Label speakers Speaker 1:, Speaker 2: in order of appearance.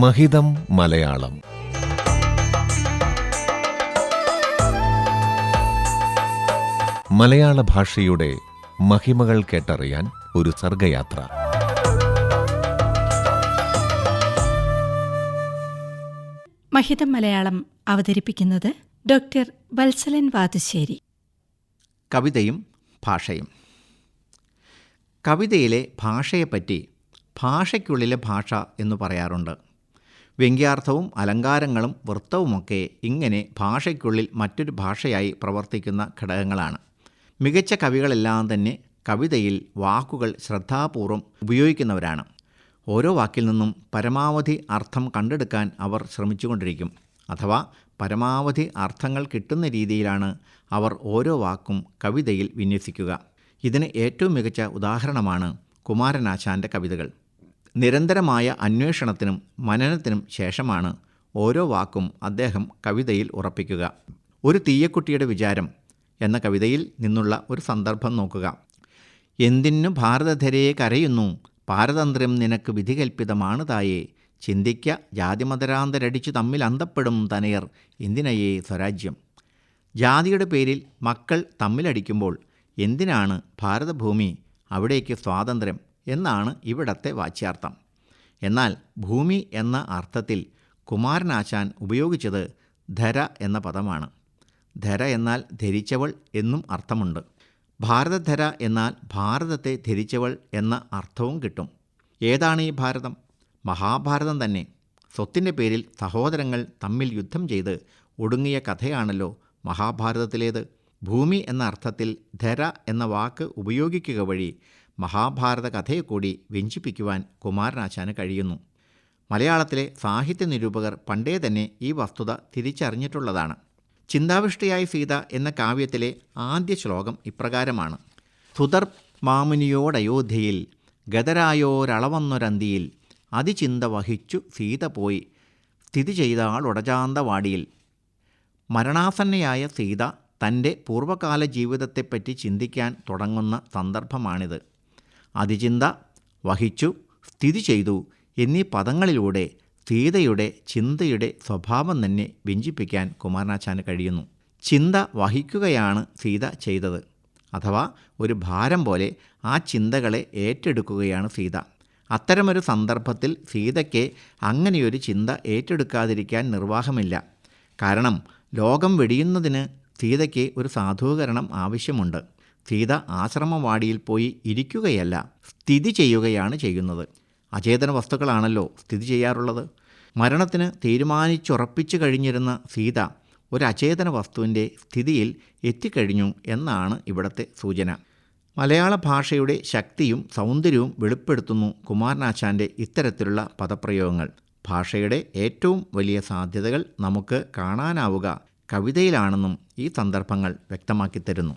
Speaker 1: മഹിതം മലയാളം. മലയാള ഭാഷയുടെ മഹിമകൾ കേട്ടറിയാൻ ഒരു സർഗയാത്ര.
Speaker 2: മഹിതം മലയാളം അവതരിപ്പിക്കുന്നത് ഡോക്ടർ വത്സലൻ വാതുശ്ശേരി.
Speaker 3: കവിതയും ഭാഷയും. കവിതയിലെ ഭാഷയെപ്പറ്റി ഭാഷയ്ക്കുള്ളിലെ ഭാഷ എന്ന് പറയാറുണ്ട്. വ്യംഗ്യാർത്ഥവും അലങ്കാരങ്ങളും വൃത്തവുമൊക്കെ ഇങ്ങനെ ഭാഷയ്ക്കുള്ളിൽ മറ്റൊരു ഭാഷയായി പ്രവർത്തിക്കുന്ന ഘടകങ്ങളാണ്. മികച്ച കവികളെല്ലാം തന്നെ കവിതയിൽ വാക്കുകൾ ശ്രദ്ധാപൂർവം ഉപയോഗിക്കുന്നവരാണ്. ഓരോ വാക്കിൽ നിന്നും പരമാവധി അർത്ഥം കണ്ടെടുക്കാൻ അവർ ശ്രമിച്ചുകൊണ്ടിരിക്കും. അഥവാ പരമാവധി അർത്ഥങ്ങൾ കിട്ടുന്ന രീതിയിലാണ് അവർ ഓരോ വാക്കും കവിതയിൽ വിന്യസിക്കുക. ഇതിന് ഏറ്റവും മികച്ച ഉദാഹരണമാണ് കുമാരനാശാന്റെ കവിതകൾ. നിരന്തരമായ അന്വേഷണത്തിനും മനനത്തിനും ശേഷമാണ് ഓരോ വാക്കും അദ്ദേഹം കവിതയിൽ ഉറപ്പിക്കുക. ഒരു തീയക്കുട്ടിയുടെ വിചാരം എന്ന കവിതയിൽ നിന്നുള്ള ഒരു സന്ദർഭം നോക്കുക. എന്തിനു ഭാരതധരയെ കരയുന്നു? പാരതന്ത്ര്യം നിനക്ക് വിധികൽപ്പിതമാണ് തായേ. ചിന്തിക്ക ജാതിമതരാന്തരടിച്ചു തമ്മിൽ അന്തപ്പെടും തനയർ. എന്തിനയേ സ്വരാജ്യം? ജാതിയുടെ പേരിൽ മക്കൾ തമ്മിലടിക്കുമ്പോൾ എന്തിനാണ് ഭാരതഭൂമി അവിടേക്ക് സ്വാതന്ത്ര്യം? എന്നാണ് ഇവിടത്തെ വാച്യാർത്ഥം. എന്നാൽ ഭൂമി എന്ന അർത്ഥത്തിൽ കുമാരനാശാൻ ഉപയോഗിച്ചത് ധര എന്ന പദമാണ്. ധര എന്നാൽ ധരിച്ചവൾ എന്നും അർത്ഥമുണ്ട്. ഭാരതധര എന്നാൽ ഭാരതത്തെ ധരിച്ചവൾ എന്ന അർത്ഥവും കിട്ടും. ഏതാണ് ഈ ഭാരതം? മഹാഭാരതം തന്നെ. സ്വത്തിന്റെ പേരിൽ സഹോദരങ്ങൾ തമ്മിൽ യുദ്ധം ചെയ്ത് ഒടുങ്ങിയ കഥയാണല്ലോ മഹാഭാരതത്തിലേത്. ഭൂമി എന്ന അർത്ഥത്തിൽ ധര എന്ന വാക്ക് ഉപയോഗിക്കുക വഴി മഹാഭാരത കഥയെ കൂടി വ്യഞ്ചിപ്പിക്കുവാൻ കുമാരനാശാന് കഴിയുന്നു. മലയാളത്തിലെ സാഹിത്യ നിരൂപകർ പണ്ടേ തന്നെ ഈ വസ്തുത തിരിച്ചറിഞ്ഞിട്ടുള്ളതാണ്. ചിന്താവിഷ്ടയായ സീത എന്ന കാവ്യത്തിലെ ആദ്യ ശ്ലോകം ഇപ്രകാരമാണ്. സുതർ മാമുനിയോടയോധ്യയിൽ ഗതരായോരളവന്നൊരന്തിയിൽ അതിചിന്ത വഹിച്ചു സീത പോയി സ്ഥിതി ചെയ്താൾ ഉടജാന്തവാടിയിൽ. മരണാസന്നയായ സീത തന്റെ പൂർവകാല ജീവിതത്തെപ്പറ്റി ചിന്തിക്കാൻ തുടങ്ങുന്ന സന്ദർഭമാണിത്. അതിചിന്ത വഹിച്ചു സ്ഥിതി ചെയ്തു എന്നീ പദങ്ങളിലൂടെ സീതയുടെ ചിന്തയുടെ സ്വഭാവം തന്നെ വ്യഞ്ചിപ്പിക്കാൻ കുമാരനാശാന് കഴിയുന്നു. ചിന്ത വഹിക്കുകയാണ് സീത ചെയ്തത്. അഥവാ ഒരു ഭാരം പോലെ ആ ചിന്തകളെ ഏറ്റെടുക്കുകയാണ് സീത. അത്തരമൊരു സന്ദർഭത്തിൽ സീതയ്ക്ക് അങ്ങനെയൊരു ചിന്ത ഏറ്റെടുക്കാതിരിക്കാൻ നിർവാഹമില്ല. കാരണം ലോകം വെടിയുന്നതിന് സീതയ്ക്ക് ഒരു സാധൂകരണം ആവശ്യമുണ്ട്. സീത ആശ്രമവാടിയിൽ പോയി ഇരിക്കുകയല്ല സ്ഥിതി ചെയ്യുകയാണ് ചെയ്യുന്നത്. അചേതന വസ്തുക്കളാണല്ലോ സ്ഥിതി ചെയ്യാറുള്ളത്. മരണത്തിന് തീരുമാനിച്ചുറപ്പിച്ചു കഴിഞ്ഞിരുന്ന സീത ഒരു അചേതന വസ്തുവിന്റെ സ്ഥിതിയിൽ എത്തിക്കഴിഞ്ഞു എന്നാണ് ഇവിടുത്തെ സൂചന. മലയാള ഭാഷയുടെ ശക്തിയും സൗന്ദര്യവും വെളിപ്പെടുത്തുന്നു കുമാരനാശാന്റെ ഇത്തരത്തിലുള്ള പദപ്രയോഗങ്ങൾ. ഭാഷയുടെ ഏറ്റവും വലിയ സാധ്യതകൾ നമുക്ക് കാണാനാവുക കവിതയിലാണെന്നും ഈ സന്ദർഭങ്ങൾ വ്യക്തമാക്കി തരുന്നു.